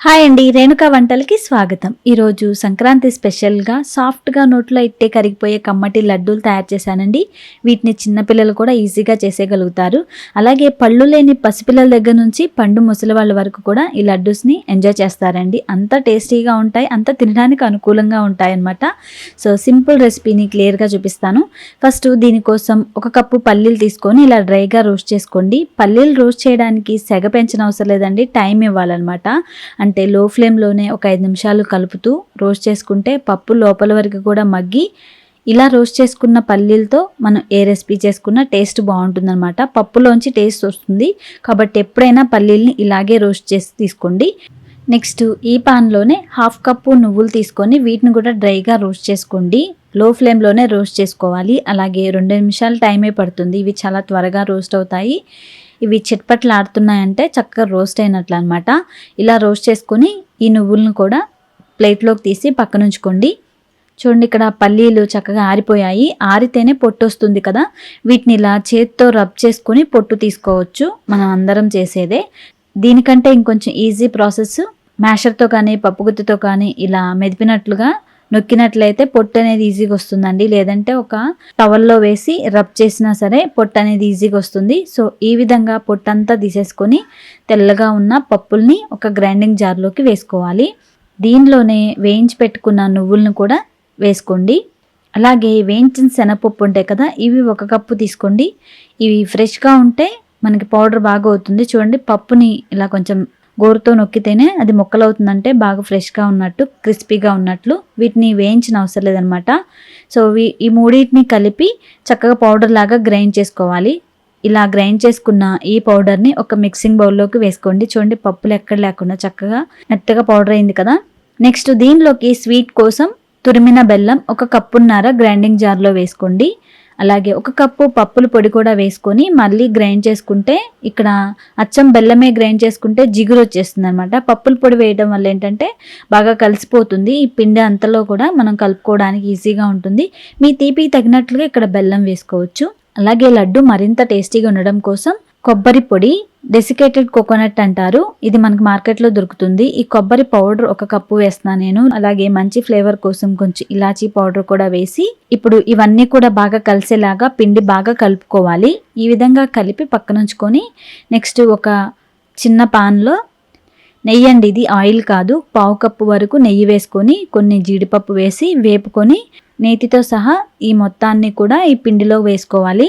Hi అండి రేణుక వంటలకి స్వాగతం. ఈరోజు సంక్రాంతి స్పెషల్గా సాఫ్ట్గా నోట్లో ఇట్టే కరిగిపోయే కమ్మటి లడ్డూలు తయారు చేశానండి. వీటిని చిన్నపిల్లలు కూడా ఈజీగా చేసేయగలుగుతారు. అలాగే పళ్ళు లేని పసిపిల్లల దగ్గర నుంచి పండు ముసలి వాళ్ళ వరకు కూడా ఈ లడ్డూస్ని ఎంజాయ్ చేస్తారండి. అంత టేస్టీగా ఉంటాయి అంత తినడానికి అనుకూలంగా ఉంటాయన్నమాట. సో సింపుల్ రెసిపీని క్లియర్గా చూపిస్తాను. ఫస్ట్ దీనికోసం ఒక కప్పు పల్లీలు తీసుకొని ఇలా డ్రైగా రోస్ట్ చేసుకోండి. పల్లీలు రోస్ట్ చేయడానికి సెగ పెంచిన అవసరం లేదండి టైం ఇవ్వాలన్నమాట. అంటే లో ఫ్లేమ్లోనే ఒక ఐదు నిమిషాలు కలుపుతూ రోస్ట్ చేసుకుంటే పప్పు లోపల వరకు కూడా మగ్గి ఇలా రోస్ట్ చేసుకున్న పల్లీలతో మనం ఏ రెసిపీ చేసుకున్న టేస్ట్ బాగుంటుందన్నమాట. పప్పులోంచి టేస్ట్ వస్తుంది. కాబట్టి ఎప్పుడైనా పల్లీల్ని ఇలాగే రోస్ట్ చేసి తీసుకోండి. నెక్స్ట్ ఈ పాన్లోనే హాఫ్ కప్పు నువ్వులు తీసుకొని వీటిని కూడా డ్రైగా రోస్ట్ చేసుకోండి. లో ఫ్లేమ్లోనే రోస్ట్ చేసుకోవాలి. అలాగే రెండు నిమిషాలు టైమే పడుతుంది. ఇవి చాలా త్వరగా రోస్ట్ అవుతాయి. ఇవి చిట్పట్లు ఆడుతున్నాయంటే చక్కగా రోస్ట్ అయినట్లు అనమాట ఇలా రోస్ట్ చేసుకొని ఈ నువ్వులను కూడా ప్లేట్లోకి తీసి పక్కన ఉంచుకోండి చూడండి ఇక్కడ పల్లీలు చక్కగా ఆరిపోయాయి. ఆరితేనే పొట్టు వస్తుంది కదా. వీటిని ఇలా చేతితో రబ్ చేసుకొని పొట్టు తీసుకోవచ్చు మనం అందరం చేసేదే. దీనికంటే ఇంకొంచెం ఈజీ ప్రాసెస్. మ్యాషర్తో కానీ పప్పుగుత్తితో కానీ ఇలా మెదిపినట్లుగా నొక్కినట్లయితే పొట్టు అనేది ఈజీగా వస్తుందండి. లేదంటే ఒక టవల్లో వేసి రబ్ చేసినా సరే పొట్టు అనేది ఈజీగా వస్తుంది. సో ఈ విధంగా పొట్టంతా తీసేసుకొని తెల్లగా ఉన్న పప్పుల్ని ఒక గ్రైండింగ్ జార్లోకి వేసుకోవాలి. దీనిలోనే వేయించి పెట్టుకున్న నువ్వులను కూడా వేసుకోండి. అలాగే వేయించిన శనగపప్పు ఉంటాయి కదా ఇవి ఒక కప్పు తీసుకోండి. ఇవి ఫ్రెష్గా ఉంటే మనకి పౌడర్ బాగా అవుతుంది. చూడండి పప్పుని ఇలా కొంచెం గోరుతో నొక్కితేనే అది మొక్కలవుతుందంటే బాగా ఫ్రెష్గా ఉన్నట్టు క్రిస్పీగా ఉన్నట్లు వీటిని వేయించిన అవసరం లేదనమాట. సో ఈ మూడింటిని కలిపి చక్కగా పౌడర్ లాగా గ్రైండ్ చేసుకోవాలి. ఇలా గ్రైండ్ చేసుకున్న ఈ పౌడర్ని ఒక మిక్సింగ్ బౌల్లోకి వేసుకోండి. చూడండి పప్పులు ఎక్కడ లేకుండా చక్కగా మెత్తగా పౌడర్ అయింది కదా. నెక్స్ట్ దీనిలోకి స్వీట్ కోసం తురిమిన బెల్లం ఒక కప్పున్నర గ్రైండింగ్ జార్లో వేసుకోండి. అలాగే ఒక కప్పు పప్పుల పొడి కూడా వేసుకొని మళ్ళీ గ్రైండ్ చేసుకుంటే ఇక్కడ అచ్చం బెల్లమే గ్రైండ్ చేసుకుంటే జిగురు వచ్చేస్తుంది అనమాట పప్పుల పొడి వేయడం వల్ల ఏంటంటే బాగా కలిసిపోతుంది. ఈ పిండి అంతలో కూడా మనం కలుపుకోవడానికి ఈజీగా ఉంటుంది. మీ తీపి తగినట్లుగా ఇక్కడ బెల్లం వేసుకోవచ్చు. అలాగే లడ్డు మరింత టేస్టీగా ఉండడం కోసం కొబ్బరి పొడి డెసికేటెడ్ కోకోనట్ అంటారు. ఇది మనకు మార్కెట్లో దొరుకుతుంది. ఈ కొబ్బరి పౌడర్ ఒక కప్పు వేస్తున్నాను నేను. అలాగే మంచి ఫ్లేవర్ కోసం కొంచెం ఇలాచీ పౌడర్ కూడా వేసి ఇప్పుడు ఇవన్నీ కూడా బాగా కలిసేలాగా పిండి బాగా కలుపుకోవాలి. ఈ విధంగా కలిపి పక్కనుంచుకొని నెక్స్ట్ ఒక చిన్న పాన్లో నెయ్యి అండి ఇది ఆయిల్ కాదు. పావు కప్పు వరకు నెయ్యి వేసుకొని కొన్ని జీడిపప్పు వేసి వేపుకొని నేతితో సహా ఈ మొత్తాన్ని కూడా ఈ పిండిలో వేసుకోవాలి.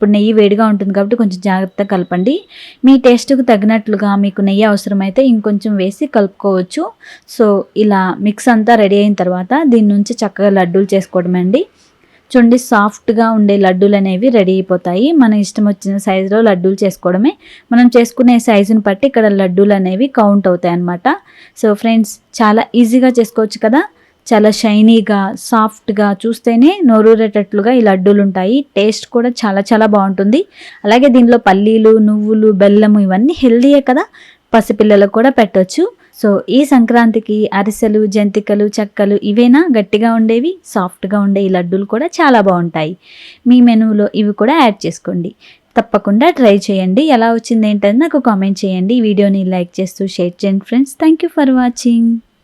ఇప్పుడు నెయ్యి వేడిగా ఉంటుంది కాబట్టి కొంచెం జాగ్రత్తగా కలపండి. మీ టేస్ట్కు తగినట్లుగా మీకు నెయ్యి అవసరమైతే ఇంకొంచెం వేసి కలుపుకోవచ్చు. సో ఇలా మిక్స్ అంతా రెడీ అయిన తర్వాత దీని నుంచి చక్కగా లడ్డూలు చేసుకోవడం అండి. చూడండి సాఫ్ట్గా ఉండే లడ్డూలు అనేవి రెడీ అయిపోతాయి. మన ఇష్టం వచ్చిన సైజులో లడ్డూలు చేసుకోవడమే. మనం చేసుకునే సైజుని బట్టి ఇక్కడ లడ్డూలు అనేవి కౌంట్ అవుతాయి అన్నమాట సో ఫ్రెండ్స్ చాలా ఈజీగా చేసుకోవచ్చు కదా? చాలా షైనీగా సాఫ్ట్గా చూస్తేనే నోరూరేటట్లుగా ఈ లడ్డూలు ఉంటాయి టేస్ట్ కూడా చాలా చాలా బాగుంటుంది. అలాగే దీనిలో పల్లీలు నువ్వులు బెల్లము ఇవన్నీ హెల్దీయే కదా. పసిపిల్లలకు కూడా పెట్టవచ్చు సో ఈ సంక్రాంతికి అరిసెలు జంతికలు చెక్కలు ఇవేనా గట్టిగా ఉండేవి సాఫ్ట్గా ఉండే ఈ లడ్డూలు కూడా చాలా బాగుంటాయి. మీ మెనూలో ఇవి కూడా యాడ్ చేసుకోండి. తప్పకుండా ట్రై చేయండి. ఎలా వచ్చింది ఏంటని నాకు కామెంట్ చేయండి. వీడియోని లైక్ చేస్తూ షేర్ చేయండి friends. Thank you for watching.